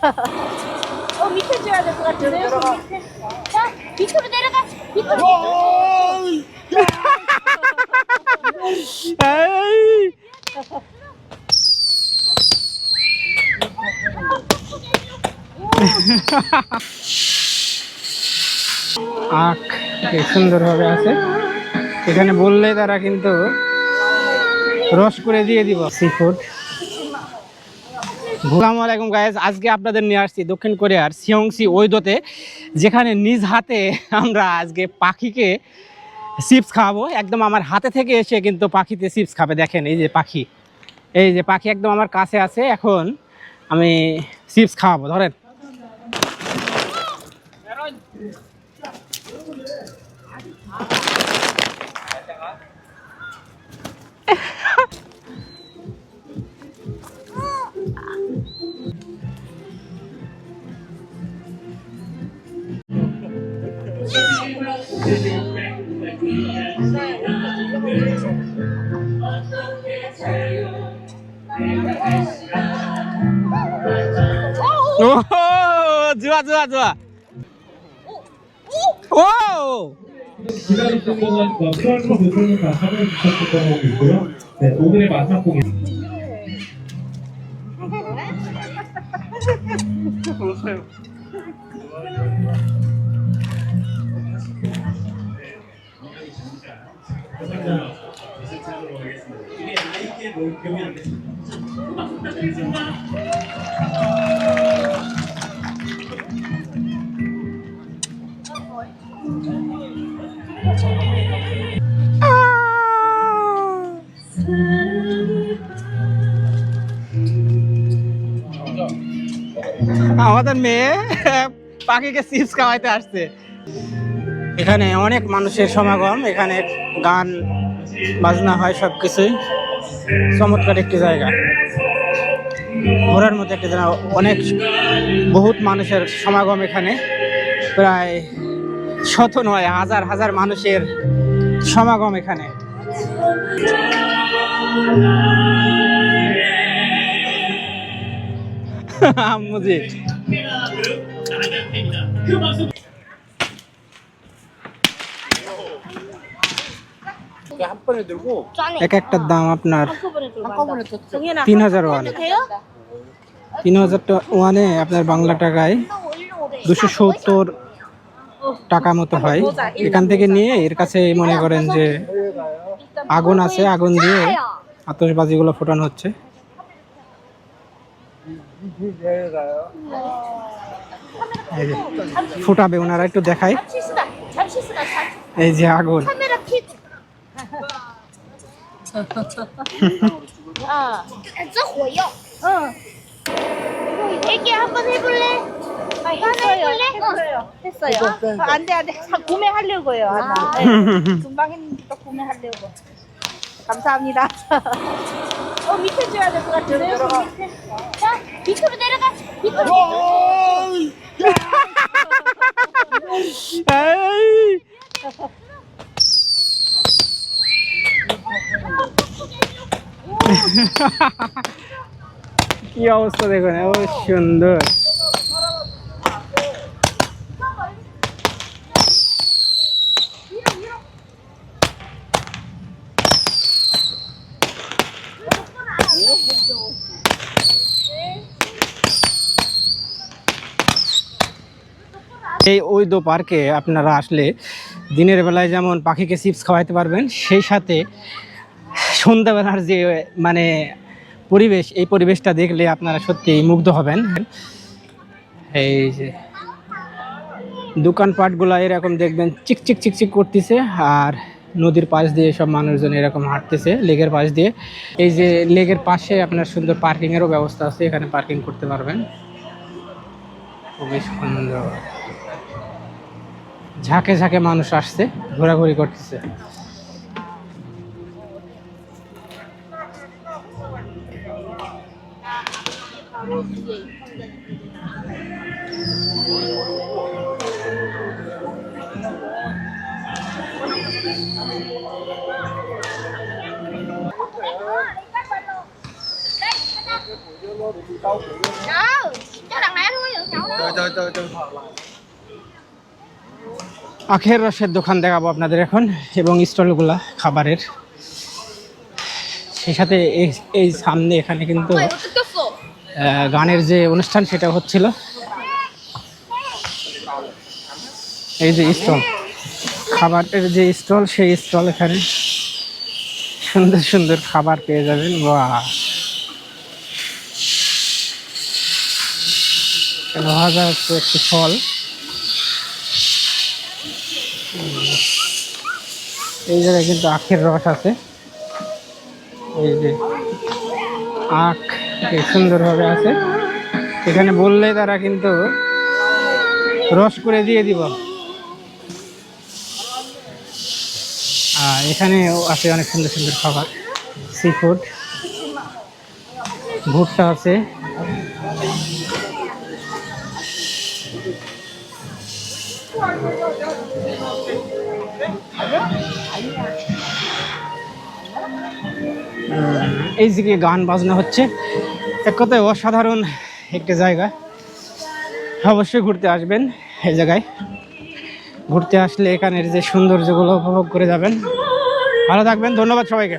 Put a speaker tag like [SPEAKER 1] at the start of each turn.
[SPEAKER 1] ও আখ কি সুন্দর ভাবে আছে। এখানে বললে তারা কিন্তু রস করে দিয়ে দিব। সি ফুড আসসালামু আলাইকুম গায়েস আজকে আপনাদের নিয়ে আসছি দক্ষিণ কোরিয়ার সিয়ংসি ওইদোতে, যেখানে নিজ হাতে আমরা আজকে পাখিকে চিপস খাওয়াবো। একদম আমার হাতে থেকে এসে কিন্তু পাখিতে চিপস খাবে। দেখেন, এই যে পাখি, এই যে পাখি একদম আমার কাছে আছে। এখন আমি চিপস খাওয়াবো, ধরেন। 오 좋아 좋아 좋아 와우
[SPEAKER 2] 기다리신 동안 뭐, 표현도 못하는 다 사전 주셨던 거고요. 네, 오늘의 마지막 곡입니다. 이
[SPEAKER 1] আমাদের মেয়ে পাখিকে চিপস খাওয়াইতে আসছে। এখানে অনেক মানুষের সমাগম, এখানে গান, বাজনা হয় সব কিছুই চমৎকার একটি জায়গা। ঘোরার মধ্যে একটি জায়গা অনেক বহুত মানুষের সমাগম এখানে। প্রায় শত নয়, হাজার হাজার মানুষের সমাগম এখানে। মুজি এক একটার দাম আপনার তিন হাজার ওয়ান। তিন হাজার ওয়ানে। আপনার বাংলা টাকায় দুশো সত্তর টাকা মতো হয়। এখান থেকে নিয়ে এর কাছে মনে করেন যে আগুন আছে আগুন দিয়ে আতসবাজিগুলো ফোটানো হচ্ছে। ফুটাবে ওনারা একটু দেখায়। এই যে আগুন।
[SPEAKER 3] 카메라 키. 아. 저火药. 응. 애기 한번 해볼래? 아, 했어요. 했어요. 했어요. 어, 안 돼, 안 돼. 사- 구매하려고요. 하나. 네. 금방 했는데 구매하려고. 감사합니다. 어, 밑에 줘야 될 것 같은데. 밑에. 자, 밑으로 내려가. 밑으로.
[SPEAKER 1] এই! কি অবস্থা দেখুন ও সুন্দর। এই ওইদো পার্কে আপনারা আসলে দিনের বেলায় যেমন পাখিকে চিপস খাওয়াইতে পারবেন, সেই সাথে সন্ধ্যাবেলার যে মানে পরিবেশ, এই পরিবেশটা দেখলে আপনারা সত্যি মুগ্ধ হবেন। এই যে, দোকানপাটগুলো এরকম দেখবেন চিকচিক চিকচিক করতেছে, আর নদীর পাশ দিয়ে সব মানুষজন এরকম হাঁটতেছে লেকের পাশ দিয়ে। এই যে লেকের পাশে আপনার সুন্দর পার্কিংয়েরও ব্যবস্থা আছে, এখানে পার্কিং করতে পারবেন। খুবই সুন্দর। ঝাঁকে ঝাঁকে মানুষ আসছে, ঘোরাঘুরি করতেছে। আখের রসের দোকান দেখাবো আপনাদের এখন এবং স্টলগুলা, খাবারের। সেই সাথে এই- সামনে এখানে কিন্তু গানের যে অনুষ্ঠান সেটা হচ্ছিল। এই যে স্টল, খাবারের যে স্টল, সেই স্টল এখানে সুন্দর সুন্দর খাবার পেয়ে যাবেন। বা হচ্ছে একটি ফল। এই জায়গায় কিন্তু আখের রস আছে। এই যে আখ সুন্দরভাবে আছে। এখানে বললে তারা কিন্তু রস করে দিয়ে দিব। আর এখানেও আছে অনেক সুন্দর সুন্দর খাবার। সি ফুড ভুট্টা আছে। এই দিকে গান বাজনা হচ্ছে। এক কথায় অসাধারণ একটি জায়গা। অবশ্যই ঘুরতে আসবেন এই জায়গায়। ঘুরতে আসলে এখানের যে সৌন্দর্যগুলো উপভোগ করে যাবেন। ভালো থাকবেন, ধন্যবাদ সবাইকে।